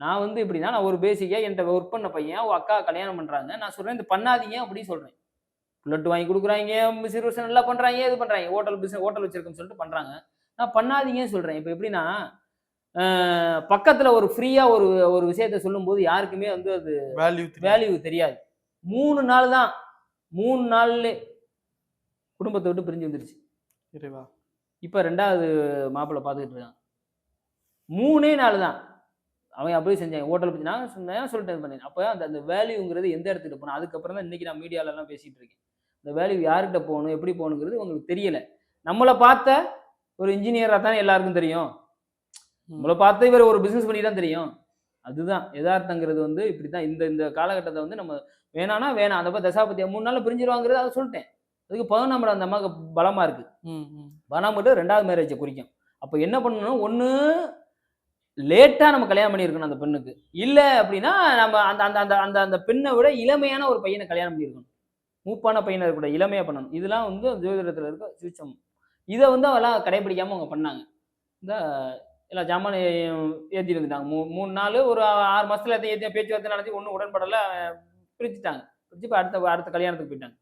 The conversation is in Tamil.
நான் வந்து எப்படின்னா நான் ஒரு பேசிக்காக என்கிட்ட ஒர்க் பண்ண பையன் ஒரு அக்கா கல்யாணம் பண்ணுறாங்க நான் சொல்கிறேன் இந்த பண்ணாதீங்க அப்படின்னு சொல்கிறேன் புல்லட் வாங்கி கொடுக்குறாங்க சிறுவர்ஷன் நல்லா பண்ணுறாங்க இது பண்ணுறாங்க ஹோட்டல் பிஸ்னஸ் ஹோட்டல் வச்சிருக்கேன்னு சொல்லிட்டு பண்ணுறாங்க நான் பண்ணாதீங்கன்னு சொல்கிறேன் இப்போ எப்படின்னா பக்கத்தில் ஒரு ஃப்ரீயாக ஒரு ஒரு விஷயத்த சொல்லும்போது யாருக்குமே வந்து அது வேல்யூ வேல்யூ தெரியாது. மூணு நாள் தான். மூணு நாள்ல குடும்பத்தை விட்டு பிரிஞ்சு வந்துருச்சு. இப்போ ரெண்டாவது மாப்பிள்ளை பார்த்துக்கிட்டு இருக்கான். மூணே நாள் தான். அவன் அப்படியே செஞ்சாங்க ஹோட்டல் பற்றி நான் சொன்னேன் சொல்லிட்டு பண்ணேன்? அப்போ அந்த அந்த வேல்யூங்கிறது எந்த இடத்துக்கு போகணும்? அதுக்கப்புறம் தான் இன்றைக்கி நான் மீடியாலலாம் பேசிகிட்டு இருக்கேன். இந்த வேல்யூ யார்கிட்ட போகணும்? எப்படி போகணுங்கிறது உங்களுக்கு தெரியலை. நம்மளை பார்த்த ஒரு இன்ஜினியராக தானே எல்லாருக்கும் தெரியும். நம்மளை பார்த்து இவர் ஒரு பிஸ்னஸ் பண்ணி தான் தெரியும். அதுதான். யதார்த்தங்கிறது வந்து இப்படி தான் இந்த இந்த காலகட்டத்தை வந்து நம்ம வேணானா வேணாம். அந்த மாதிரி தசாபத்தியா மூணு நாளில் பிரிஞ்சிருவாங்கிறது அதை சொல்லிட்டேன். அதுக்கு பதினொன்றாம் இடம் அந்த அம்மாவுக்கு பலமாக இருக்குது ம், ம். பணம் மட்டும் ரெண்டாவது மேரேஜை குறிக்கும். அப்போ என்ன பண்ணணும்? ஒன்று லேட்டாக நம்ம கல்யாணம் பண்ணியிருக்கணும் அந்த பெண்ணுக்கு. இல்லை அப்படின்னா நம்ம அந்த அந்த அந்த அந்த அந்த பெண்ணை விட இளமையான ஒரு பையனை கல்யாணம் பண்ணியிருக்கணும். மூப்பான பையனை இருக்கக்கூட இளமையாக பண்ணணும். இதெல்லாம் வந்து ஜோதிடத்தில் இருக்க சூச்சம். இதை வந்து அவெல்லாம் கடைபிடிக்காமல் அவங்க பண்ணாங்க. இந்த எல்லா ஜாமான் ஏற்றிட்டு இருந்துட்டாங்க மூ மூணு நாள் ஒரு ஆறு மாதத்தில் ஏற்றி பேச்சுவார்த்தை நடத்தி ஒன்றும் உடன்படலை. பிரிச்சுட்டாங்க. பிரிச்சு இப்போ அடுத்த அடுத்த கல்யாணத்துக்கு போயிட்டாங்க.